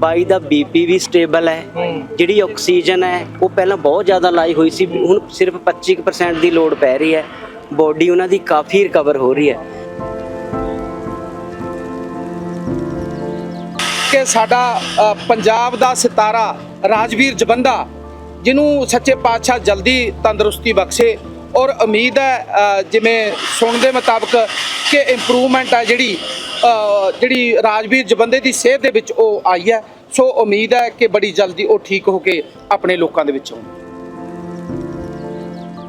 ਬਾਈ ਦਾ BP ਵੀ stable ਹੈ ਜਿਹੜੀ ਆਕਸੀਜਨ ਹੈ ਉਹ ਪਹਿਲਾਂ ਬਹੁਤ ਜ਼ਿਆਦਾ ਲਾਈ ਹੋਈ ਸੀ ਹੁਣ ਸਿਰਫ 25% ਦੀ ਲੋਡ ਪੈ ਰਹੀ ਹੈ ਬੋਡੀ ਉਹਨਾਂ ਦੀ ਕਾਫੀ ਰਿਕਵਰ ਹੋ ਰਹੀ ਹੈ। ਕਿ ਸਾਡਾ ਪੰਜਾਬ ਦਾ ਸਿਤਾਰਾ ਰਾਜਵੀਰ ਜਵੰਦਾ ਜਿਹਨੂੰ ਸੱਚੇ ਪਾਤਸ਼ਾਹ ਜਲਦੀ ਤੰਦਰੁਸਤੀ ਬਖਸ਼ੇ ਔਰ ਉਮੀਦ ਹੈ ਜਿਵੇਂ ਸੁਣਨ ਦੇ ਮੁਤਾਬਕ ਕਿ ਇੰਪਰੂਵਮੈਂਟ ਹੈ ਜਿਹੜੀ ਜਿਹੜੀ ਰਾਜਵੀਰ ਜਵੰਦੇ ਦੀ ਸਿਹਤ ਦੇ ਵਿੱਚ ਉਹ ਆਈ ਹੈ। ਸੋ ਉਮੀਦ ਹੈ ਕਿ ਬੜੀ ਜਲਦੀ ਉਹ ਠੀਕ ਹੋ ਕੇ ਆਪਣੇ ਲੋਕਾਂ ਦੇ ਵਿੱਚ ਆਉਣ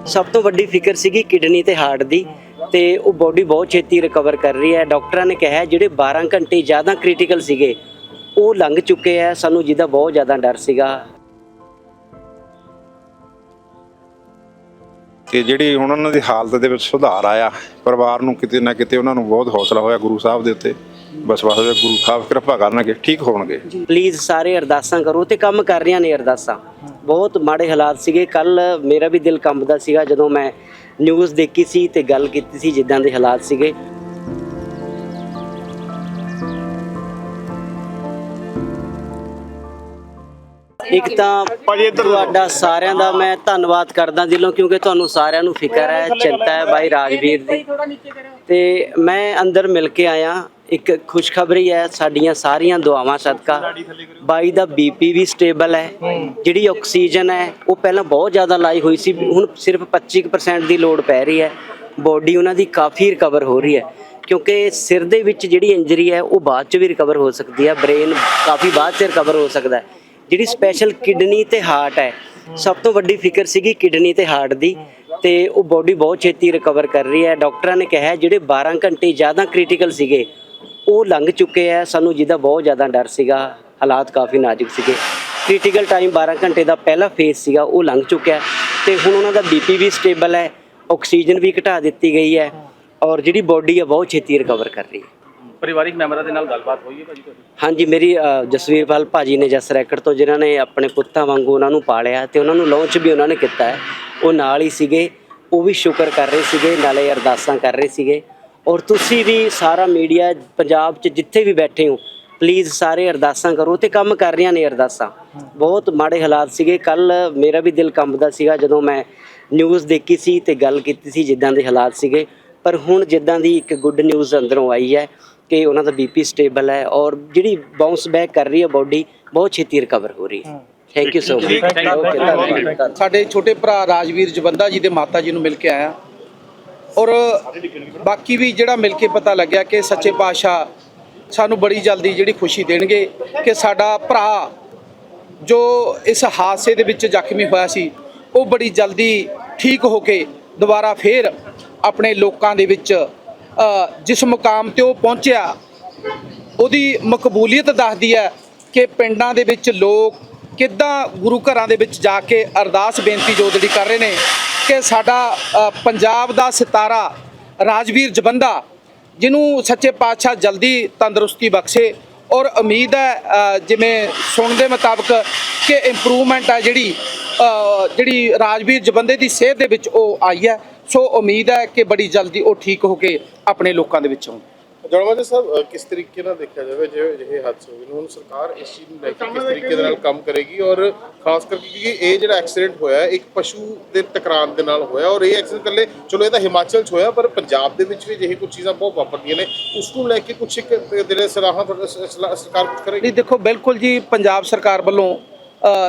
ਸਭ ਤੋਂ ਵੱਡੀ ਫਿਕਰ ਸੀਗੀ ਕਿਡਨੀ ਤੇ ਹਾਰਟ ਦੀ ਤੇ ਉਹ ਬੋਡੀ ਬਹੁਤ ਛੇਤੀ ਰਿਕਵਰ ਕਰ ਰਹੀ ਹੈ। ਡਾਕਟਰਾਂ ਨੇ ਕਿਹਾ ਜਿਹੜੇ 12 ਘੰਟੇ ਜ਼ਿਆਦਾ ਕ੍ਰਿਟੀਕਲ ਸੀਗੇ, ਉਹ ਲੰਘ ਚੁੱਕੇ ਆ ਸਾਨੂੰ ਜਿਹਦਾ ਬਹੁਤ ਜ਼ਿਆਦਾ ਡਰ ਸੀਗਾ। ਤੇ ਜਿਹੜੀ ਹੁਣ ਉਹਨਾਂ ਦੀ ਹਾਲਤ ਦੇ ਵਿੱਚ ਸੁਧਾਰ ਆਇਆ, ਪਰਿਵਾਰ ਨੂੰ ਕਿਤੇ ਨਾ ਕਿਤੇ ਉਹਨਾਂ ਨੂੰ ਬਹੁਤ ਹੌਸਲਾ ਹੋਇਆ ਗੁਰੂ ਸਾਹਿਬ ਦੇ ਉੱਤੇ। ਬਸ ਬਸ ਗੁਰੂ ਸਾਹਿਬ ਕਿਰਪਾ ਕਰਨਗੇ, ਠੀਕ ਹੋਣਗੇ। ਪਲੀਜ਼ ਸਾਰੇ ਅਰਦਾਸਾਂ ਕਰੋ ਤੇ ਕੰਮ ਕਰ ਰਹੀਆਂ ਨੇ ਅਰਦਾਸਾਂ। ਬਹੁਤ ਮਾੜੇ ਹਾਲਾਤ ਸੀਗੇ। ਕੱਲ ਮੇਰਾ ਵੀ ਦਿਲ ਕੰਬਦਾ ਸੀਗਾ ਜਦੋਂ ਮੈਂ ਨਿਊਜ਼ ਦੇਖੀ ਸੀ ਤੇ ਗੱਲ ਕੀਤੀ ਸੀ ਜਿੱਦਾਂ ਦੇ ਹਾਲਾਤ ਸੀਗੇ। ਇੱਕ ਤਾਂ ਤੁਹਾਡਾ ਸਾਰਿਆਂ ਦਾ ਮੈਂ ਧੰਨਵਾਦ ਕਰਦਾ ਦਿਲੋਂ ਕਿਉਂਕਿ ਤੁਹਾਨੂੰ ਸਾਰਿਆਂ ਨੂੰ ਫਿਕਰ ਹੈ ਚਿੰਤਾ ਹੈ ਬਾਈ ਰਾਜਵੀਰ ਦੀ। ਤੇ ਮੈਂ ਅੰਦਰ ਮਿਲ ਕੇ ਆਇਆ। ਇੱਕ ਖੁਸ਼ਖਬਰੀ ਹੈ ਸਾਡੀਆਂ ਸਾਰੀਆਂ ਦੁਆਵਾਂ ਸਦਕਾ। ਬਾਈ ਦਾ ਬੀਪੀ ਵੀ ਸਟੇਬਲ ਹੈ। ਜਿਹੜੀ ਆਕਸੀਜਨ ਹੈ ਉਹ ਪਹਿਲਾਂ ਬਹੁਤ ਜ਼ਿਆਦਾ ਲਾਈ ਹੋਈ ਸੀ। ਹੁਣ ਸਿਰਫ 25% ਦੀ ਲੋਡ ਪੈ ਰਹੀ ਹੈ। ਬੋਡੀ ਉਹਨਾਂ ਦੀ ਕਾਫੀ ਰਿਕਵਰ ਹੋ ਰਹੀ ਹੈ। ਕਿਉਂਕਿ ਸਿਰ ਦੇ ਵਿੱਚ ਜਿਹੜੀ ਇੰਜਰੀ ਹੈ ਉਹ ਬਾਅਦ ਚ ਵੀ ਰਿਕਵਰ ਹੋ ਸਕਦੀ ਹੈ। ਬ੍ਰੇਨ ਕਾਫੀ ਬਾਅਦ ਚ ਰਿਕਵਰ ਹੋ ਸਕਦਾ ਹੈ। ਜਿਹੜੀ ਸਪੈਸ਼ਲ ਕਿਡਨੀ ਤੇ ਹਾਰਟ ਹੈ, ਸਭ ਤੋਂ ਵੱਡੀ ਫਿਕਰ ਸੀਗੀ ਕਿਡਨੀ ਤੇ ਹਾਰਟ ਦੀ ਤੇ ਉਹ ਬੋਡੀ ਬਹੁਤ ਛੇਤੀ ਰਿਕਵਰ ਕਰ ਰਹੀ ਹੈ। ਡਾਕਟਰਾਂ ਨੇ ਕਿਹਾ ਜਿਹੜੇ 12 ਘੰਟੇ ਜ਼ਿਆਦਾ ਕ੍ਰਿਟੀਕਲ ਸੀਗੇ, ਉਹ ਲੰਘ ਚੁੱਕੇ ਆ ਸਾਨੂੰ ਜਿਹਦਾ ਬਹੁਤ ਜ਼ਿਆਦਾ ਡਰ ਸੀਗਾ, ਹਾਲਾਤ ਕਾਫੀ ਨਾਜ਼ੁਕ ਸੀਗੇ। ਕ੍ਰਿਟੀਕਲ ਟਾਈਮ 12 ਘੰਟੇ ਦਾ ਪਹਿਲਾ ਫੇਸ ਸੀਗਾ, ਉਹ ਲੰਘ ਚੁੱਕਿਆ ਹੈ ਤੇ ਹੁਣ ਉਹਨਾਂ ਦਾ ਬੀਪੀ ਵੀ ਸਟੇਬਲ ਹੈ ਆਕਸੀਜਨ ਵੀ ਘਟਾ ਦਿੱਤੀ ਗਈ ਹੈ ਔਰ ਜਿਹੜੀ ਬੋਡੀ ਹੈ, ਬਹੁਤ ਛੇਤੀ ਰਿਕਵਰ ਕਰ ਰਹੀ ਹੈ। ਪਰਿਵਾਰਿਕ ਮੈਂਬਰਾਂ ਦੇ ਨਾਲ ਗੱਲਬਾਤ ਹੋਈ ਹੈ ਭਾਜੀ ਤੁਹਾਡੀ? ਹਾਂਜੀ ਮੇਰੀ ਅ, ਜਸਵੀਰਪਾਲ ਭਾਜੀ ਨੇ ਜਸ ਰੈਕਟ ਤੋਂ ਜਿਨ੍ਹਾਂ ਨੇ ਆਪਣੇ ਪੁੱਤਾਂ ਵਾਂਗੂ ਉਹਨਾਂ ਨੂੰ ਪਾਲਿਆ ਤੇ ਉਹਨਾਂ ਨੂੰ ਲਾਂਚ ਵੀ ਉਹਨਾਂ ਨੇ ਕੀਤਾ ਹੈ। ਉਹ ਨਾਲ ਹੀ ਸੀਗੇ ਉਹ ਵੀ ਸ਼ੁਕਰ ਕਰ ਰਹੇ ਸੀਗੇ ਨਾਲੇ ਅਰਦਾਸਾਂ ਕਰ ਰਹੇ ਸੀਗੇ। ਔਰ ਤੁਸੀਂ ਵੀ ਸਾਰਾ ਮੀਡੀਆ ਪੰਜਾਬ 'ਚ ਜਿੱਥੇ ਵੀ ਬੈਠੇ ਹੋ ਪਲੀਜ਼ ਸਾਰੇ ਅਰਦਾਸਾਂ ਕਰੋ ਤੇ ਕੰਮ ਕਰ ਰਹੀਆਂ ਨੇ ਅਰਦਾਸਾਂ। ਬਹੁਤ ਮਾੜੇ ਹਾਲਾਤ ਸੀਗੇ। ਕੱਲ ਮੇਰਾ ਵੀ ਦਿਲ ਕੰਬਦਾ ਸੀਗਾ ਜਦੋਂ ਮੈਂ ਨਿਊਜ਼ ਦੇਖੀ ਸੀ ਤੇ ਗੱਲ ਕੀਤੀ ਸੀ ਜਿੱਦਾਂ ਦੇ ਹਾਲਾਤ ਸੀਗੇ। ਪਰ ਹੁਣ ਜਿੱਦਾਂ ਦੀ ਇੱਕ ਗੁੱਡ ਨਿਊਜ਼ ਅੰਦਰੋਂ ਆਈ ਹੈ ਕਿ ਉਹਨਾਂ ਦਾ ਬੀਪੀ ਸਟੇਬਲ ਹੈ ਔਰ ਜਿਹੜੀ ਬਾਉਂਸ ਬੈਕ ਕਰ ਰਹੀ ਹੈ ਬਾਡੀ ਬਹੁਤ ਛੇਤੀ ਰਿਕਵਰ ਹੋ ਰਹੀ ਹੈ। ਥੈਂਕ ਯੂ ਸੋ ਮਚ ਸਾਡੇ ਛੋਟੇ ਭਰਾ ਰਾਜਵੀਰ ਜਵੰਦਾ ਜੀ ਦੇ ਮਾਤਾ ਜੀ ਨੂੰ ਮਿਲ ਕੇ ਆਇਆ। ਔਰ ਬਾਕੀ ਵੀ ਜਿਹੜਾ ਮਿਲ ਕੇ ਪਤਾ ਲੱਗਿਆ ਕਿ ਸੱਚੇ ਪਾਤਸ਼ਾਹ ਸਾਨੂੰ ਬੜੀ ਜਲਦੀ ਜਿਹੜੀ ਖੁਸ਼ੀ ਦੇਣਗੇ ਕਿ ਸਾਡਾ ਭਰਾ ਜੋ ਇਸ ਹਾਦਸੇ ਦੇ ਵਿੱਚ ਜ਼ਖਮੀ ਹੋਇਆ ਸੀ ਉਹ ਬੜੀ ਜਲਦੀ ਠੀਕ ਹੋ ਕੇ ਦੁਬਾਰਾ ਫੇਰ ਆਪਣੇ ਲੋਕਾਂ ਦੇ ਵਿੱਚ ਜਿਸ ਮੁਕਾਮ ਤੇ ਉਹ ਪਹੁੰਚਿਆ, ਉਹਦੀ ਮਕਬੂਲੀਅਤ ਦੱਸਦੀ ਹੈ ਕਿ ਪਿੰਡਾਂ ਦੇ ਵਿੱਚ ਲੋਕ ਕਿੱਦਾਂ ਗੁਰੂ ਘਰਾਂ ਦੇ ਵਿੱਚ ਜਾ ਕੇ ਅਰਦਾਸ ਬੇਨਤੀ ਜੋ ਜਿਹੜੀ ਕਰ ਰਹੇ ਨੇ ਕਿ ਸਾਡਾ ਪੰਜਾਬ ਦਾ ਸਿਤਾਰਾ ਰਾਜਵੀਰ ਜਬੰਦਾ ਜਿਹਨੂੰ ਸੱਚੇ ਪਾਤਸ਼ਾਹ ਜਲਦੀ ਤੰਦਰੁਸਤੀ ਬਖਸ਼ੇ ਔਰ ਉਮੀਦ ਹੈ ਜਿਵੇਂ ਸੁਣਨ ਦੇ ਮੁਤਾਬਕ ਕਿ ਇੰਪਰੂਵਮੈਂਟ ਹੈ ਜਿਹੜੀ ਜਿਹੜੀ ਰਾਜਵੀਰ ਜਬੰਦੇ ਦੀ ਸਿਹਤ ਦੇ ਵਿੱਚ ਉਹ ਆਈ ਹੈ ਸੋ ਉਮੀਦ ਹੈ ਕਿ ਬੜੀ ਜਲਦੀ ਉਹ ਠੀਕ ਹੋ ਕੇ ਆਪਣੇ ਲੋਕਾਂ ਦੇ ਵਿੱਚ ਆਉਣ। ਜਨਮਾਜ ਸਾਹਿਬ ਅ, ਕਿਸ ਤਰੀਕੇ ਨਾਲ ਦੇਖਿਆ ਜਾਵੇ ਜੇ ਜਿਹੇ ਹਾਦਸੇ ਹੋਏ ਨੇ? ਹੁਣ ਸਰਕਾਰ ਇਸ ਚੀਜ਼ ਨੂੰ ਲੈ ਕੇ ਕਿਸ ਤਰੀਕੇ ਦੇ ਨਾਲ ਕੰਮ ਕਰੇਗੀ ਔਰ ਖਾਸ ਕਰਕੇ ਕਿਉਂਕਿ ਇਹ ਜਿਹੜਾ ਐਕਸੀਡੈਂਟ ਹੋਇਆ ਇੱਕ ਪਸ਼ੂ ਦੇ ਟਕਰਾਉਣ ਦੇ ਨਾਲ ਹੋਇਆ ਔਰ ਇਹ ਐਕਸੀਡੈਂਟ ਇਕੱਲੇ ਚਲੋ ਇਹ ਤਾਂ ਹਿਮਾਚਲ 'ਚ ਹੋਇਆ ਪਰ ਪੰਜਾਬ ਦੇ ਵਿੱਚ ਵੀ ਜਿਹੇ ਕੁਝ ਚੀਜ਼ਾਂ ਬਹੁਤ ਵਾਪਰਦੀਆਂ ਨੇ। ਉਸ ਨੂੰ ਲੈ ਕੇ ਕੁਝ ਇੱਕ ਜਿਹੜੇ ਸਲਾਹਾਂ ਸਰਕਾਰ ਕੁਝ ਕਰੇਗੀ? ਨਹੀਂ ਦੇਖੋ ਬਿਲਕੁਲ ਜੀ ਪੰਜਾਬ ਸਰਕਾਰ ਵੱਲੋਂ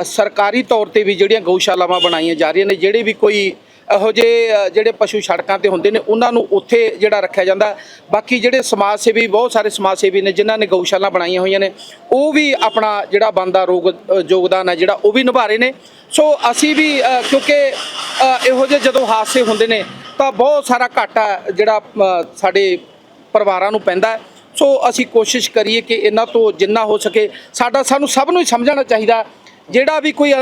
ਸਰਕਾਰੀ ਤੌਰ ਤੇ ਵੀ ਜਿਹੜੀਆਂ ਗਊਸ਼ਾਲਾਵਾਂ ਬਣਾਈਆਂ ਜਾ ਰਹੀਆਂ ਨੇ ਜਿਹੜੇ ਵੀ ਕੋਈ ਇਹੋ ਜਿਹੇ ਜਿਹੜੇ ਪਸ਼ੂ ਸੜਕਾਂ ਤੇ ਹੁੰਦੇ ਨੇ, ਉਹਨਾਂ ਨੂੰ ਉੱਥੇ ਜਿਹੜਾ ਰੱਖਿਆ ਜਾਂਦਾ। ਬਾਕੀ ਜਿਹੜੇ ਸਮਾਜ ਸੇਵੀ, ਬਹੁਤ ਸਾਰੇ ਸਮਾਜ ਸੇਵੀ ਨੇ, ਜਿਨ੍ਹਾਂ ਨੇ ਗਊਸ਼ਾਲਾ ਬਣਾਈਆਂ ਹੋਈਆਂ ਨੇ, ਉਹ ਵੀ ਆਪਣਾ ਜਿਹੜਾ ਬੰਦਾ ਰੋਗ ਯੋਗਦਾਨ ਹੈ ਜਿਹੜਾ, ਉਹ ਵੀ ਨਿਭਾ ਰਹੇ ਨੇ। ਸੋ ਅਸੀਂ ਵੀ ਕਿਉਂਕਿ ਇਹੋ ਜਿਹੇ ਜਦੋਂ ਹਾਦਸੇ ਹੁੰਦੇ ਨੇ, ਤਾਂ ਬਹੁਤ ਸਾਰਾ ਘਾਟਾ ਜਿਹੜਾ ਸਾਡੇ ਪਰਿਵਾਰਾਂ ਨੂੰ ਪੈਂਦਾ ਸੋ ਅਸੀਂ ਕੋਸ਼ਿਸ਼ ਕਰੀਏ ਕਿ ਇਹਨਾਂ ਤੋਂ ਜਿੰਨਾ ਹੋ ਸਕੇ, ਸਾਡਾ, ਸਾਨੂੰ ਸਭ ਨੂੰ ਹੀ ਸਮਝਣਾ ਚਾਹੀਦਾ, ਜਿਹੜਾ ਵੀ ਕੋਈ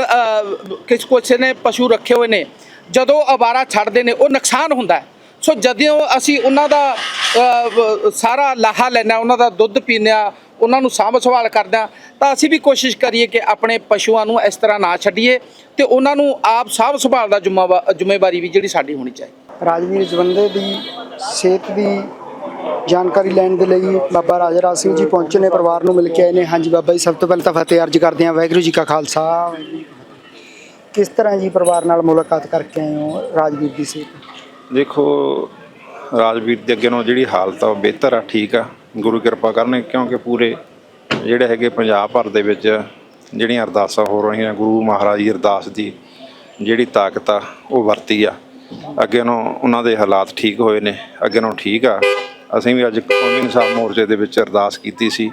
ਕਿਸ, ਕਿਸੇ ਨੇ ਪਸ਼ੂ ਰੱਖੇ ਹੋਏ ਨੇ ਜਦੋਂ ਅਵਾਰਾ ਛੱਡਦੇ ਨੇ, ਉਹ ਨੁਕਸਾਨ ਹੁੰਦਾ ਹੈ। ਸੋ ਜਦੋਂ ਅਸੀਂ ਉਹਨਾਂ ਦਾ ਸਾਰਾ ਲਾਹਾ ਲੈਣਾ ਉਹਨਾਂ ਦਾ ਦੁੱਧ ਪੀਣਾ ਉਹਨਾਂ ਨੂੰ ਸਾਂਭ ਸੰਭਾਲ ਕਰਦਾ ਤਾਂ ਅਸੀਂ ਵੀ ਕੋਸ਼ਿਸ਼ ਕਰੀਏ ਕਿ ਆਪਣੇ ਪਸ਼ੂਆਂ ਨੂੰ ਇਸ ਤਰ੍ਹਾਂ ਨਾ ਛੱਡੀਏ ਤੇ ਉਹਨਾਂ ਨੂੰ ਆਪ ਸਾਂਭ ਸੰਭਾਲ ਦਾ ਜ਼ਿੰਮੇਵਾ- ਜ਼ਿੰਮੇਵਾਰੀ ਵੀ ਜਿਹੜੀ ਸਾਡੀ ਹੋਣੀ ਚਾਹੀਦੀ। ਰਾਜਵੀਰ ਜਵੰਦੇ ਦੀ ਸਿਹਤ ਦੀ ਜਾਣਕਾਰੀ ਲੈਣ ਦੇ ਲਈ ਬਾਬਾ ਰਾਜਾ ਰਾਜ ਸਿੰਘ ਜੀ ਪਹੁੰਚੇ ਨੇ, ਪਰਿਵਾਰ ਨੂੰ ਮਿਲ ਕੇ ਆਏ ਨੇ। ਹਾਂਜੀ ਬਾਬਾ ਜੀ, ਸਭ ਤੋਂ ਪਹਿਲਾਂ ਤਾਂ ਫਤਿਹ ਅਰਜ ਕਰਦੇ ਹਾਂ, ਵਾਹਿਗੁਰੂ ਜੀ ਕਾ ਖਾਲਸਾ ਵਾਹਿਗੁਰੂ ਜੀ ਕੀ ਫਤਿਹ। ਕਿਸ ਤਰ੍ਹਾਂ ਜੀ ਪਰਿਵਾਰ ਨਾਲ ਮੁਲਾਕਾਤ ਕਰਕੇ ਆਏ ਹੋ ਰਾਜਵੀਰ ਦੀ ਸਿਹਤ ਦੇਖੋ, ਰਾਜਵੀਰ ਦੇ ਅੱਗੇ ਨੂੰ ਜਿਹੜੀ ਹਾਲਤ ਆ ਉਹ ਬਿਹਤਰ ਆ, ਠੀਕ ਆ। ਗੁਰੂ ਕਿਰਪਾ ਕਰਨੇ, ਕਿਉਂਕਿ ਪੂਰੇ ਜਿਹੜੇ ਹੈਗੇ ਪੰਜਾਬ ਭਰ ਦੇ ਵਿੱਚ ਜਿਹੜੀਆਂ ਅਰਦਾਸਾਂ ਹੋ ਰਹੀਆਂ, ਗੁਰੂ ਮਹਾਰਾਜ ਦੀ ਅਰਦਾਸ ਦੀ ਜਿਹੜੀ ਤਾਕਤ ਆ, ਉਹ ਵਰਤੀ ਆ। ਅੱਗੇ ਨੂੰ ਉਹਨਾਂ ਦੇ ਹਾਲਾਤ ਠੀਕ ਹੋਏ ਨੇ, ਅੱਗੇ ਨੂੰ ਠੀਕ ਆ। ਅਸੀਂ ਵੀ ਅੱਜ ਕੌਮੀ ਇਨਸਾਫ ਮੋਰਚੇ ਦੇ ਵਿੱਚ ਅਰਦਾਸ ਕੀਤੀ ਸੀ।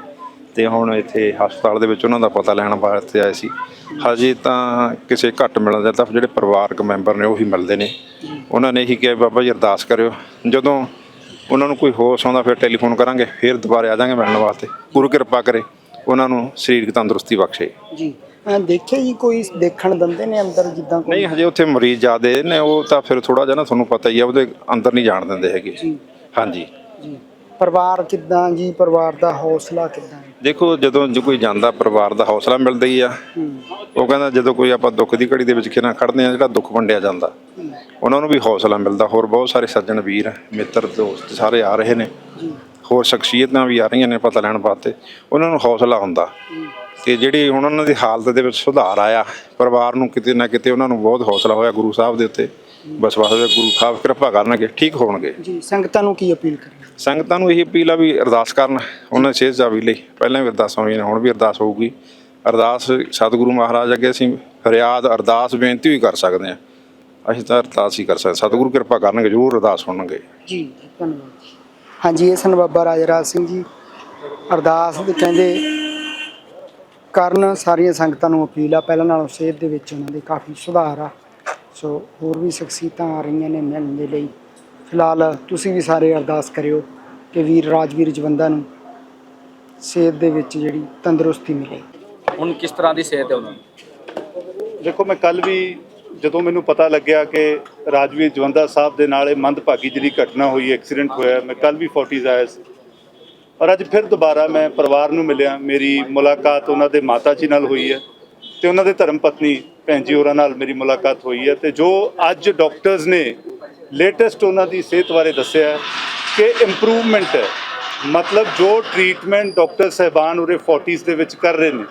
ਤੇ ਹੁਣ ਇੱਥੇ ਹਸਪਤਾਲ ਦੇ ਵਿੱਚ ਉਹਨਾਂ ਦਾ ਪਤਾ ਲੈਣ ਵਾਸਤੇ ਆਏ ਸੀ। ਹਜੇ ਤਾਂ ਕਿਸੇ ਘੱਟ ਮਿਲਦਾ ਤਾਂ ਜਿਹੜੇ ਪਰਿਵਾਰਕ ਮੈਂਬਰ ਨੇ ਉਹੀ ਮਿਲਦੇ ਨੇ। ਉਹਨਾਂ ਨੇ ਇਹੀ ਕਿਹਾ ਬਾਬਾ ਜੀ ਅਰਦਾਸ ਕਰਿਓ। ਜਦੋਂ ਉਹਨਾਂ ਨੂੰ ਕੋਈ ਹੋਸ਼ ਆਉਂਦਾ ਫਿਰ ਟੈਲੀਫੋਨ ਕਰਾਂਗੇ ਫਿਰ ਦੁਬਾਰਾ ਆ ਜਾਾਂਗੇ ਮਿਲਣ ਵਾਸਤੇ। ਗੁਰੂ ਕਿਰਪਾ ਕਰੇ ਉਹਨਾਂ ਨੂੰ ਸਰੀਰਕ ਤੰਦਰੁਸਤੀ ਬਖਸ਼ੇ। ਜੀ ਦੇਖਿਆ ਜੀ ਕੋਈ ਦੇਖਣ ਦਿੰਦੇ ਨੇ ਅੰਦਰ ਜਿੱਦਾਂ ਕੋਈ? ਨਹੀਂ ਹਜੇ ਉੱਥੇ ਮਰੀਜ਼ ਜ਼ਿਆਦੇ ਨੇ ਉਹ ਤਾਂ ਫਿਰ ਥੋੜਾ ਜਿਹਾ ਨਾ ਤੁਹਾਨੂੰ ਪਤਾ ਹੀ ਆ ਉਹਦੇ ਅੰਦਰ ਨਹੀਂ ਜਾਣ ਦਿੰਦੇ ਹੈਗੇ। ਜੀ। ਹਾਂਜੀ। ਜੀ। ਪਰਿਵਾਰ ਕਿੱਦਾਂ ਜੀ? ਪਰਿਵਾਰ ਦਾ ਹੌਸਲਾ ਕਿੱਦਾਂ? ਦੇਖੋ ਜਦੋਂ ਜੋ ਕੋਈ ਜਾਂਦਾ ਪਰਿਵਾਰ ਦਾ ਹੌਸਲਾ ਮਿਲਦਾ ਹੀ ਆ, ਉਹ ਕਹਿੰਦਾ ਜਦੋਂ ਕੋਈ ਆਪਾਂ ਦੁੱਖ ਦੀ ਘੜੀ ਦੇ ਵਿੱਚ ਕਿਨਾਂ ਖੜਦੇ ਆ ਜਿਹੜਾ ਦੁੱਖ ਵੰਡਿਆ ਜਾਂਦਾ। ਉਹਨਾਂ ਨੂੰ ਵੀ ਹੌਸਲਾ ਮਿਲਦਾ, ਹੋਰ ਬਹੁਤ ਸਾਰੇ ਸੱਜਣ ਵੀਰ, ਮਿੱਤਰ, ਦੋਸਤ ਸਾਰੇ ਆ ਰਹੇ ਨੇ। ਹੋਰ ਸ਼ਖਸੀਅਤਾਂ ਵੀ ਆ ਰਹੀਆਂ ਨੇ ਪਤਾ ਲੈਣ ਵਾਸਤੇ। ਉਹਨਾਂ ਨੂੰ ਹੌਸਲਾ ਹੁੰਦਾ। ਕਿ ਜਿਹੜੀ ਹੁਣ ਉਹਨਾਂ ਦੀ ਹਾਲਤ ਦੇ ਵਿੱਚ ਸੁਧਾਰ ਆਇਆ, ਪਰਿਵਾਰ ਨੂੰ ਕਿਤੇ ਨਾ ਕਿਤੇ ਉਹਨਾਂ ਨੂੰ ਬਹੁਤ ਹੌਸਲਾ ਹੋਇਆ ਗੁਰੂ ਸਾਹਿਬ ਦੇ ਉੱਤੇ। ਬਸ ਬਸ ਗੁਰੂ ਸਾਹਿਬ ਕਿਰਪਾ ਕਰਨਗੇ ਠੀਕ ਹੋਣਗੇ। ਜੀ ਸੰਗਤਾਂ ਨੂੰ ਕੀ ਅਪੀਲ ਕਰੀਏ ਸੰਗਤਾਂ ਨੂੰ ਇਹ ਅਪੀਲ ਆ ਵੀ ਅਰਦਾਸ ਕਰਨ ਉਹਨਾਂ ਸਿਹਤ ਜਾਵੀ ਲਈ। ਪਹਿਲਾਂ ਵੀ ਅਰਦਾਸਾਂ ਹੋਈਆਂ ਹੁਣ ਵੀ ਅਰਦਾਸ ਹੋਊਗੀ। ਅਰਦਾਸ ਸਤਿਗੁਰੂ ਮਹਾਰਾਜ ਅੱਗੇ ਅਸੀਂ ਫਰਿਆਦ ਅਰਦਾਸ ਬੇਨਤੀ ਵੀ ਕਰ ਸਕਦੇ ਹਾਂ। ਅਸੀਂ ਤਾਂ ਅਰਦਾਸ ਹੀ ਕਰ ਸਕਦੇ ਸਤਿਗੁਰੂ ਕਿਰਪਾ ਕਰਨਗੇ ਜ਼ਰੂਰ ਅਰਦਾਸ ਸੁਣਨਗੇ ਜੀ ਧੰਨਵਾਦ। ਹਾਂਜੀ ਇਹ ਸਨ ਬਾਬਾ ਰਾਜਾ ਰਾਜ ਸਿੰਘ ਜੀ। ਅਰਦਾਸ ਦੇ ਕਹਿੰਦੇ ਕਰਨ ਸਾਰੀਆਂ ਸੰਗਤਾਂ ਨੂੰ ਅਪੀਲ ਆ। ਪਹਿਲਾਂ ਨਾਲੋਂ ਸਿਹਤ ਦੇ ਵਿੱਚ ਉਹਨਾਂ ਦੇ ਕਾਫੀ ਸੁਧਾਰ ਆ। ਸੋ ਹੋਰ ਵੀ ਸ਼ਖਸੀਅਤਾਂ ਆ ਰਹੀਆਂ ਨੇ ਮਿਲਣ ਦੇ ਲਈ। ਫਿਲਹਾਲ ਤੁਸੀਂ ਵੀ ਸਾਰੇ ਅਰਦਾਸ ਕਰਿਓ ਕਿ ਵੀਰ ਰਾਜਵੀਰ ਜਵੰਦਾ ਨੂੰ ਸਿਹਤ ਦੇ ਵਿੱਚ ਜਿਹੜੀ ਤੰਦਰੁਸਤੀ ਮਿਲੇ। ਹੁਣ ਕਿਸ ਤਰ੍ਹਾਂ ਦੀ ਸਿਹਤ ਹੈ ਉਹਨਾਂ ਦੀ? ਦੇਖੋ ਮੈਂ ਕੱਲ ਵੀ ਜਦੋਂ ਮੈਨੂੰ ਪਤਾ ਲੱਗਿਆ ਕਿ ਰਾਜਵੀਰ ਜਵੰਦਾ ਸਾਹਿਬ ਦੇ ਨਾਲ ਇਹ ਮੰਦਭਾਗੀ ਜਿਹੜੀ ਘਟਨਾ ਹੋਈ ਐਕਸੀਡੈਂਟ ਹੋਇਆ ਮੈਂ ਕੱਲ ਵੀ ਫੋਰਟੀਜ਼ ਆਇਆ ਸੀ। ਔਰ ਅੱਜ ਫਿਰ ਦੁਬਾਰਾ ਮੈਂ ਪਰਿਵਾਰ ਨੂੰ ਮਿਲਿਆ। ਮੇਰੀ ਮੁਲਾਕਾਤ ਉਹਨਾਂ ਦੇ ਮਾਤਾ ਜੀ ਨਾਲ ਹੋਈ ਹੈ ਤੇ ਉਹਨਾਂ ਦੇ ਧਰਮ ਪਤਨੀ ਭੈਣ ਜੀ, ਹੋਰਾਂ ਨਾਲ ਮੇਰੀ ਮੁਲਾਕਾਤ ਹੋਈ ਹੈ ਤੇ ਜੋ ਅੱਜ ਡਾਕਟਰਸ ਨੇ ਲੇਟੈਸਟ ਉਹਨਾਂ ਦੀ ਸਿਹਤ ਬਾਰੇ ਦੱਸਿਆ ਕਿ ਇੰਪਰੂਵਮੈਂਟ ਹੈ। ਮਤਲਬ ਜੋ ਟ੍ਰੀਟਮੈਂਟ ਡਾਕਟਰ ਸਹਿਬਾਨ ਉਰੇ 40s ਦੇ ਵਿੱਚ ਕਰ ਰਹੇ ਨੇ,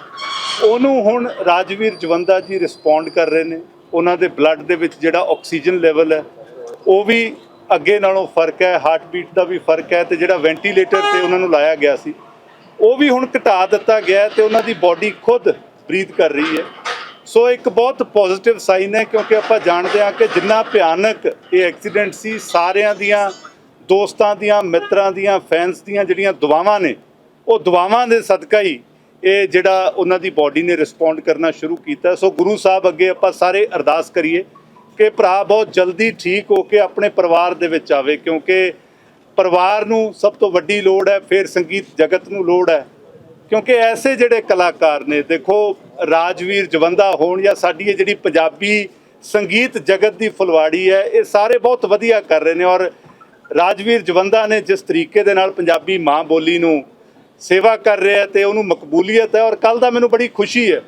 ਉਹਨੂੰ ਹੁਣ ਰਾਜਵੀਰ ਜਵੰਦਾ ਜੀ ਰਿਸਪੌਂਡ ਕਰ ਰਹੇ ਨੇ, ਉਹਨਾਂ ਦੇ ਬਲੱਡ ਦੇ ਵਿੱਚ ਜਿਹੜਾ ਆਕਸੀਜਨ ਲੈਵਲ ਹੈ, ਉਹ ਵੀ ਅੱਗੇ ਨਾਲੋਂ ਫ਼ਰਕ ਹੈ ਹਾਰਟ ਬੀਟ ਦਾ ਵੀ ਫ਼ਰਕ ਹੈ ਤੇ ਜਿਹੜਾ ਵੈਂਟੀਲੇਟਰ ਤੇ ਉਹਨਾਂ ਨੂੰ ਲਾਇਆ ਗਿਆ ਸੀ, ਉਹ ਵੀ ਹੁਣ ਘਟਾ ਦਿੱਤਾ ਗਿਆ ਹੈ ਤੇ ਉਹਨਾਂ ਦੀ ਬਾਡੀ ਖੁਦ ਬਰੀਥ ਕਰ ਰਹੀ ਹੈ। ਸੋ ਇੱਕ ਬਹੁਤ ਪੋਜ਼ਿਟਿਵ ਸਾਈਨ ਹੈ ਕਿਉਂਕਿ ਆਪਾਂ ਜਾਣਦੇ ਹਾਂ ਕਿ ਜਿੰਨਾ ਭਿਆਨਕ ਇਹ ਐਕਸੀਡੈਂਟ ਸੀ, ਸਾਰਿਆਂ ਦੀਆਂ ਦੋਸਤਾਂ ਦੀਆਂ, ਮਿੱਤਰਾਂ ਦੀਆਂ ਫੈਨਸ ਦੀਆਂ ਜਿਹੜੀਆਂ ਦੁਆਵਾਂ ਨੇ, ਉਹ ਦੁਆਵਾਂ ਦੇ ਸਦਕਾ ਹੀ ਇਹ ਜਿਹੜਾ ਉਹਨਾਂ ਦੀ ਬਾਡੀ ਨੇ ਰਿਸਪੌਂਡ ਕਰਨਾ ਸ਼ੁਰੂ ਕੀਤਾ। ਸੋ ਗੁਰੂ ਸਾਹਿਬ ਅੱਗੇ ਆਪਾਂ ਸਾਰੇ ਅਰਦਾਸ ਕਰੀਏ ਕਿ ਭਰਾ ਬਹੁਤ ਜਲਦੀ ਠੀਕ ਹੋ ਕੇ ਆਪਣੇ ਪਰਿਵਾਰ ਦੇ ਵਿੱਚ ਆਵੇ, ਕਿਉਂਕਿ ਪਰਿਵਾਰ ਨੂੰ ਸਭ ਤੋਂ ਵੱਡੀ ਲੋੜ ਹੈ, ਫਿਰ ਸੰਗੀਤ ਜਗਤ ਨੂੰ ਲੋੜ ਹੈ। ਕਿਉਂਕਿ ਐਸੇ ਜਿਹੜੇ ਕਲਾਕਾਰ ਨੇ, ਦੇਖੋ, ਰਾਜਵੀਰ ਜਵੰਦਾ ਹੋਣ ਜਾਂ ਸਾਡੀ ਇਹ ਜਿਹੜੀ ਪੰਜਾਬੀ ਸੰਗੀਤ ਜਗਤ ਦੀ ਫੁਲਵਾੜੀ ਹੈ, ਇਹ ਸਾਰੇ ਬਹੁਤ ਵਧੀਆ ਕਰ ਰਹੇ ਨੇ ਔਰ ਰਾਜਵੀਰ ਜਵੰਦਾ ਨੇ ਜਿਸ ਤਰੀਕੇ ਦੇ ਨਾਲ ਪੰਜਾਬੀ ਮਾਂ ਬੋਲੀ ਨੂੰ ਸੇਵਾ ਕਰ ਰਿਹਾ ਤੇ ਉਹਨੂੰ ਮਕਬੂਲੀਅਤ ਹੈ ਔਰ ਕੱਲ ਦਾ ਮੈਨੂੰ ਬੜੀ ਖੁਸ਼ੀ ਹੈ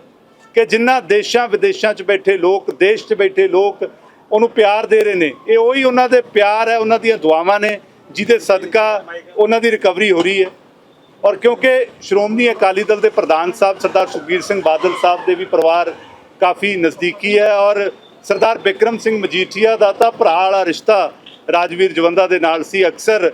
ਕਿ ਜਿਨ੍ਹਾਂ ਦੇਸ਼ਾਂ ਵਿਦੇਸ਼ਾਂ 'ਚ ਬੈਠੇ ਲੋਕ, ਦੇਸ਼ 'ਚ ਬੈਠੇ ਲੋਕ ਉਹਨੂੰ ਪਿਆਰ ਦੇ ਰਹੇ ਨੇ। ਇਹ ਉਹੀ ਉਹਨਾਂ ਦੇ ਪਿਆਰ ਹੈ, ਉਹਨਾਂ ਦੀਆਂ ਦੁਆਵਾਂ ਨੇ, ਜਿਹਦੇ ਸਦਕਾ ਉਹਨਾਂ ਦੀ ਰਿਕਵਰੀ ਹੋ ਰਹੀ ਹੈ। ਔਰ ਕਿਉਂਕਿ ਸ਼੍ਰੋਮਣੀ ਅਕਾਲੀ ਦਲ ਦੇ ਪ੍ਰਧਾਨ ਸਾਹਿਬ ਸਰਦਾਰ ਸੁਖਬੀਰ ਸਿੰਘ ਬਾਦਲ ਸਾਹਿਬ ਦੇ ਵੀ ਪਰਿਵਾਰ ਕਾਫੀ ਨਜ਼ਦੀਕੀ ਹੈ ਔਰ ਸਰਦਾਰ ਬਿਕਰਮ ਸਿੰਘ ਮਜੀਠੀਆ ਦਾ ਤਾਂ ਭਰਾ ਵਾਲਾ ਰਿਸ਼ਤਾ ਰਾਜਵੀਰ ਜਵੰਦਾ ਦੇ ਨਾਲ ਸੀ, ਅਕਸਰ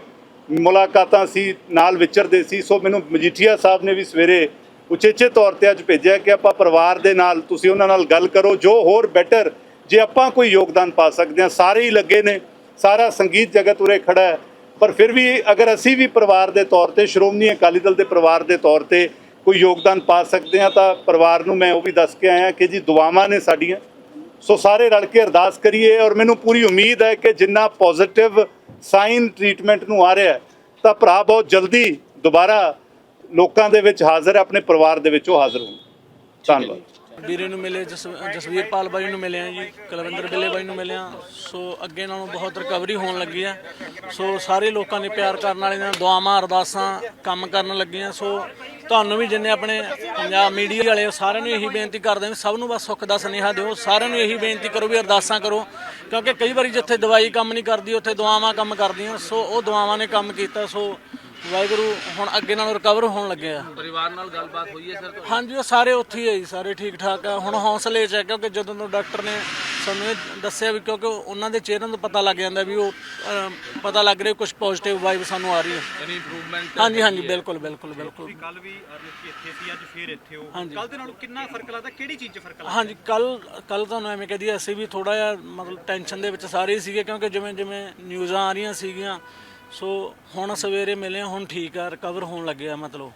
ਮੁਲਾਕਾਤਾਂ ਸੀ, ਨਾਲ ਵਿਚਰਦੇ ਸੀ, ਸੋ ਮੈਨੂੰ ਮਜੀਠੀਆ ਸਾਹਿਬ ਨੇ ਵੀ ਸਵੇਰੇ ਉਚੇਚੇ ਤੌਰ ਤੇ ਅੱਜ ਭੇਜਿਆ ਕਿ ਆਪਾਂ ਪਰਿਵਾਰ ਦੇ ਨਾਲ ਤੁਸੀਂ ਉਹਨਾਂ ਨਾਲ ਗੱਲ ਕਰੋ, ਜੋ ਹੋਰ ਬੈਟਰ ਜੇ ਆਪਾਂ ਕੋਈ ਯੋਗਦਾਨ ਪਾ ਸਕਦੇ ਹਾਂ, ਸਾਰੇ ਹੀ ਲੱਗੇ ਨੇ, ਸਾਰਾ ਸੰਗੀਤ ਜਗਤ ਉਰੇ ਖੜਾ ਹੈ। ਪਰ ਫਿਰ ਵੀ ਅਗਰ ਅਸੀਂ ਵੀ ਪਰਿਵਾਰ ਦੇ ਤੌਰ ਤੇ ਸ਼੍ਰੋਮਣੀ ਅਕਾਲੀ ਦਲ ਦੇ ਪਰਿਵਾਰ ਦੇ ਤੌਰ ਤੇ ਕੋਈ ਯੋਗਦਾਨ ਪਾ ਸਕਦੇ ਹਾਂ ਤਾਂ ਪਰਿਵਾਰ ਨੂੰ ਮੈਂ ਉਹ ਵੀ ਦੱਸ ਕੇ ਆਇਆ ਕਿ ਜੀ ਦੁਆਵਾਂ ਨੇ ਸਾਡੀਆਂ। ਸੋ ਸਾਰੇ ਰਲ ਕੇ ਅਰਦਾਸ ਕਰੀਏ ਔਰ ਮੈਨੂੰ ਪੂਰੀ ਉਮੀਦ ਹੈ ਕਿ ਜਿੰਨਾ ਪੋਜ਼ਿਟਿਵ ਸਾਈਨ ਟ੍ਰੀਟਮੈਂਟ ਨੂੰ ਆ ਰਿਹਾ ਹੈ, ਤਾਂ ਭਰਾ ਬਹੁਤ ਜਲਦੀ ਦੁਬਾਰਾ ਲੋਕਾਂ ਦੇ ਵਿੱਚ ਹਾਜ਼ਰ ਆਪਣੇ ਪਰਿਵਾਰ ਦੇ ਵਿੱਚ ਉਹ ਹਾਜ਼ਰ ਹੋਣ। ਧੰਨਵਾਦ। ਵੀਰੇ ਨੂੰ ਮਿਲੇ ਜਸ- ਜਸਵੀਰਪਾਲ ਬਾਈ ਨੂੰ ਮਿਲੇ ਆ ਜੀ ਕੁਲਵਿੰਦਰ ਬਿੱਲੇ ਬਾਈ ਨੂੰ ਮਿਲੇ ਆ ਸੋ ਅੱਗੇ ਨਾਲੋਂ ਬਹੁਤ ਰਿਕਵਰੀ ਹੋਣ ਲੱਗੀ ਆ। ਸੋ ਸਾਰੇ ਲੋਕਾਂ ਨੇ ਪਿਆਰ ਕਰਨ ਵਾਲੇ ਨਾਲ ਦੁਆਵਾਂ ਅਰਦਾਸਾਂ ਕੰਮ ਕਰਨ ਲੱਗੀਆਂ। ਸੋ ਤੁਹਾਨੂੰ ਵੀ ਜਿੰਨੇ ਆਪਣੇ ਪੰਜਾਬ ਮੀਡੀਆ ਵਾਲੇ ਹੋ, ਸਾਰਿਆਂ ਨੂੰ ਇਹੀ ਬੇਨਤੀ ਕਰਦੇ ਹਾਂ ਸਭ ਨੂੰ ਬਸ ਸੁੱਖ ਦਾ ਸੁਨੇਹਾ ਦਿਓ। ਸਾਰਿਆਂ ਨੂੰ ਇਹੀ ਬੇਨਤੀ ਕਰੋ ਵੀ ਅਰਦਾਸਾਂ ਕਰੋ ਕਿਉਂਕਿ ਕਈ ਵਾਰੀ ਜਿੱਥੇ ਦਵਾਈ ਕੰਮ ਨਹੀਂ ਕਰਦੀ ਉੱਥੇ ਦੁਆਵਾਂ ਕੰਮ ਕਰਦੀਆਂ। ਸੋ ਉਹ ਦੁਆਵਾਂ ਨੇ ਕੰਮ ਕੀਤਾ। ਸੋ ਵਾਹਿਗੁਰੂ ਹੁਣ ਅੱਗੇ ਨਾਲੋਂ ਰਿਕਵਰ ਹੋਣ ਲੱਗੇ ਆ। ਪਰਿਵਾਰ ਨਾਲ ਗੱਲਬਾਤ ਹੋਈ ਹੈ ਸਰ ਹਾਂਜੀ ਉਹ ਸਾਰੇ ਉੱਥੇ ਹੀ ਆ ਜੀ ਸਾਰੇ ਠੀਕ ਠਾਕ ਆ। ਹੁਣ ਹੌਸਲੇ 'ਚ ਹੈ ਕਿਉਂਕਿ ਜਦੋਂ ਤੋਂ ਡਾਕਟਰ ਨੇ ਸਾਨੂੰ ਇਹ ਦੱਸਿਆ ਵੀ ਕਿਉਂਕਿ ਉਹਨਾਂ ਦੇ ਚਿਹਰਿਆਂ ਤੋਂ ਪਤਾ ਲੱਗ ਜਾਂਦਾ ਵੀ ਉਹ ਪਤਾ ਲੱਗ ਰਿਹਾ ਕੁਝ ਪੋਜ਼ਿਟਿਵ ਵਾਈਬ ਸਾਨੂੰ ਆ ਰਹੀ ਹੈ। ਯਾਨੀ ਇੰਪਰੂਵਮੈਂਟ ਹਾਂਜੀ ਹਾਂਜੀ ਬਿਲਕੁਲ ਬਿਲਕੁਲ ਬਿਲਕੁਲ। ਕੱਲ ਵੀ ਅਰਨਿਤ ਇੱਥੇ ਸੀ ਅੱਜ ਫੇਰ ਇੱਥੇ ਹੋ। ਹਾਂਜੀ। ਕੱਲ ਦੇ ਨਾਲੋਂ ਕਿੰਨਾ ਫ਼ਰਕ ਲੱਗਦਾ ਕਿਹੜੀ ਚੀਜ਼ 'ਚ ਫ਼ਰਕ ਲੱਗਦਾ? ਹਾਂਜੀ ਕੱਲ ਕੱਲ ਤੁਹਾਨੂੰ ਐਵੇਂ ਕਹਦੀ ਅਸੀਂ ਵੀ ਥੋੜਾ ਜਿਹਾ ਮਤਲਬ ਟੈਨਸ਼ਨ ਦੇ ਵਿੱਚ ਸਾਰੇ ਹੀ ਸੀਗੇ ਕਿਉਂਕਿ ਜਿਵੇਂ ਜਿਵੇਂ ਨਿਊਜ਼ਾਂ ਆ ਰਹੀਆਂ ਸੀਗੀਆਂ ਸੋ ਹੁਣ ਸਵੇਰੇ ਮਿਲੇ ਹੁਣ ਠੀਕ ਆ ਰਿਕਵਰ ਹੋਣ ਲੱਗੇ ਆ ਮਤਲਬ।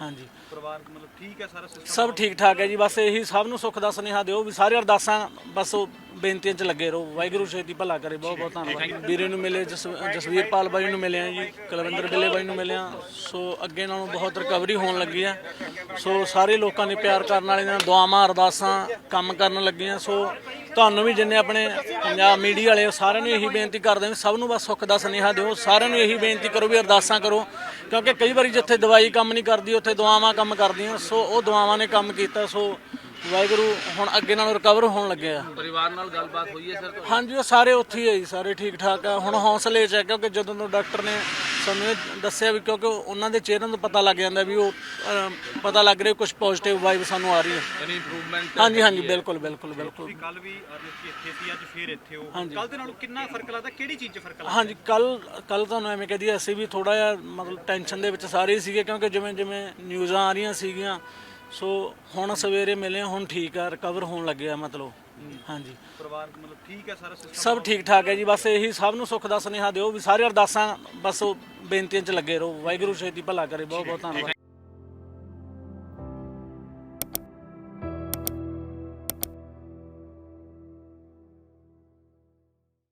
ਹਾਂਜੀ। ਪਰਿਵਾਰ ਮਤਲਬ ਠੀਕ ਹੈ ਸਾਰਾ ਸਿਸਟਮ ਸਭ ਠੀਕ ਠਾਕ ਹੈ ਜੀ ਬਸ ਇਹੀ ਸਭ ਨੂੰ ਸੁੱਖ ਦਾ ਸੁਨੇਹਾ ਦਿਓ ਵੀ ਸਾਰੇ ਅਰਦਾਸਾਂ ਬਸ ਉਹ ਬੇਨਤੀਆਂ 'ਚ ਲੱਗੇ ਰਹੋ। ਵਾਹਿਗੁਰੂ ਛੇਤੀ ਭਲਾ ਕਰੇ ਬਹੁਤ ਬਹੁਤ ਧੰਨਵਾਦ। ਵੀਰੇ ਨੂੰ ਮਿਲੇ ਜਸ- ਜਸਵੀਰਪਾਲ ਬਾਈ ਨੂੰ ਮਿਲੇ ਆ ਜੀ ਕੁਲਵਿੰਦਰ ਬਿੱਲੇ ਬਾਈ ਨੂੰ ਮਿਲੇ ਆ ਸੋ ਅੱਗੇ ਨਾਲੋਂ ਬਹੁਤ ਰਿਕਵਰੀ ਹੋਣ ਲੱਗੀ ਆ। ਸੋ ਸਾਰੇ ਲੋਕਾਂ ਨੇ ਪਿਆਰ ਕਰਨ ਵਾਲੇ ਨਾਲ ਦੁਆਵਾਂ ਅਰਦਾਸਾਂ ਕੰਮ ਕਰਨ ਲੱਗੀਆਂ। ਸੋ ਤੁਹਾਨੂੰ ਵੀ ਜਿੰਨੇ ਆਪਣੇ ਪੰਜਾਬ ਮੀਡੀਆ ਵਾਲੇ ਹੋ, ਸਾਰਿਆਂ ਨੂੰ ਇਹੀ ਬੇਨਤੀ ਕਰਦੇ ਹਾਂ ਵੀ ਸਭ ਨੂੰ ਬਸ ਸੁੱਖ ਦਾ ਸੁਨੇਹਾ ਦਿਓ ਸਾਰਿਆਂ ਨੂੰ ਇਹੀ ਬੇਨਤੀ ਕਰੋ ਵੀ ਅਰਦਾਸਾਂ ਕਰੋ ਕਿਉਂਕਿ ਕਈ ਵਾਰੀ ਜਿੱਥੇ ਦਵਾਈ ਕੰਮ ਨਹੀਂ ਕਰਦੀ ਉੱਥੇ ਦੁਆਵਾਂ ਕੰਮ ਕਰਦੀਆਂ ਸੋ ਉਹ ਦੁਆਵਾਂ ਨੇ ਕੰਮ ਕੀਤਾ ਸੋ ਵਾਹਿਗੁਰੂ ਹੁਣ ਅੱਗੇ ਨਾਲੋਂ ਰਿਕਵਰ ਹੋਣ ਲੱਗੇ ਆ। ਪਰਿਵਾਰ ਨਾਲ ਗੱਲਬਾਤ ਹੋਈ ਹੈ ਸਰ ਹਾਂਜੀ ਉਹ ਸਾਰੇ ਉੱਥੇ ਹੀ ਆ ਜੀ ਸਾਰੇ ਠੀਕ ਠਾਕ ਆ। ਹੁਣ ਹੌਸਲੇ 'ਚ ਹੈ ਕਿਉਂਕਿ ਜਦੋਂ ਤੋਂ ਡਾਕਟਰ ਨੇ ਸਾਨੂੰ ਇਹ ਦੱਸਿਆ ਵੀ ਕਿਉਂਕਿ ਉਹਨਾਂ ਦੇ ਚਿਹਰਿਆਂ ਤੋਂ ਪਤਾ ਲੱਗ ਜਾਂਦਾ ਵੀ ਉਹ ਅਹ, ਪਤਾ ਲੱਗ ਰਿਹਾ ਕੁਝ ਪੋਜ਼ਿਟਿਵ ਵਾਈਬ ਸਾਨੂੰ ਆ ਰਹੀ ਹੈ। ਯਾਨੀ ਇੰਪਰੂਵਮੈਂਟ ਹਾਂਜੀ ਹਾਂਜੀ ਬਿਲਕੁਲ ਬਿਲਕੁਲ ਬਿਲਕੁਲ। ਕੱਲ ਵੀ ਅਰਨਿਤ ਇੱਥੇ ਸੀ ਅੱਜ ਫੇਰ ਇੱਥੇ ਹੋ। ਹਾਂਜੀ। ਕੱਲ ਦੇ ਨਾਲੋਂ ਕਿੰਨਾ ਫ਼ਰਕ ਲੱਗਦਾ? ਕਿਹੜੀ ਚੀਜ਼ 'ਚ ਫ਼ਰਕ ਲੱਗਦਾ? ਹਾਂਜੀ ਕੱਲ ਕੱਲ ਤੁਹਾਨੂੰ ਐਵੇਂ ਕਹਦੀ ਅਸੀਂ ਵੀ ਥੋੜਾ ਜਿਹਾ ਮਤਲਬ ਟੈਨਸ਼ਨ ਦੇ ਵਿੱਚ ਸਾਰੇ ਹੀ ਸੀਗੇ ਕਿਉਂਕਿ ਜਿਵੇਂ ਜਿਵੇਂ ਨਿਊਜ਼ਾਂ ਆ ਰਹੀਆਂ ਸੀਗੀਆਂ ਸੋ ਹੁਣ ਸਵੇਰੇ ਮਿਲੇ ਹੁਣ ਠੀਕ ਆ ਰਿਕਵਰ ਹੋਣ ਲੱਗੇ ਆ ਮਤਲਬ। ਹਾਂਜੀ। ਪਰਿਵਾਰ ਮਤਲਬ ਠੀਕ ਹੈ ਸਾਰਾ ਸਿਸਟਮ ਸਭ ਠੀਕ ਠਾਕ ਹੈ ਜੀ ਬਸ ਇਹੀ ਸਭ ਨੂੰ ਸੁੱਖ ਦਾ ਸੁਨੇਹਾ ਦਿਓ ਵੀ ਸਾਰੇ ਅਰਦਾਸਾਂ ਬਸ ਉਹ ਬੇਨਤੀਆਂ 'ਚ ਲੱਗੇ ਰਹੋ। ਵਾਹਿਗੁਰੂ ਛੇਤੀ ਭਲਾ ਕਰੇ ਬਹੁਤ ਬਹੁਤ ਧੰਨਵਾਦ।